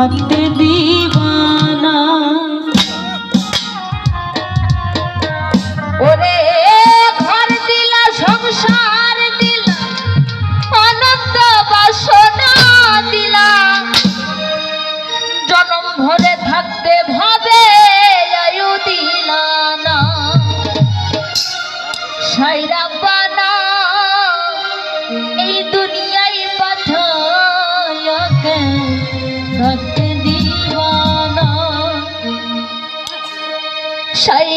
হত দিবানা ওরে ঘর দিলা, সংসার দিলা, অনন্ত বাসনা দিলা। জনম ভরে থাকতে ভাবে আয়ু দিলা না। সাইরা বানা, এই দুনিয়া সাই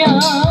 呀。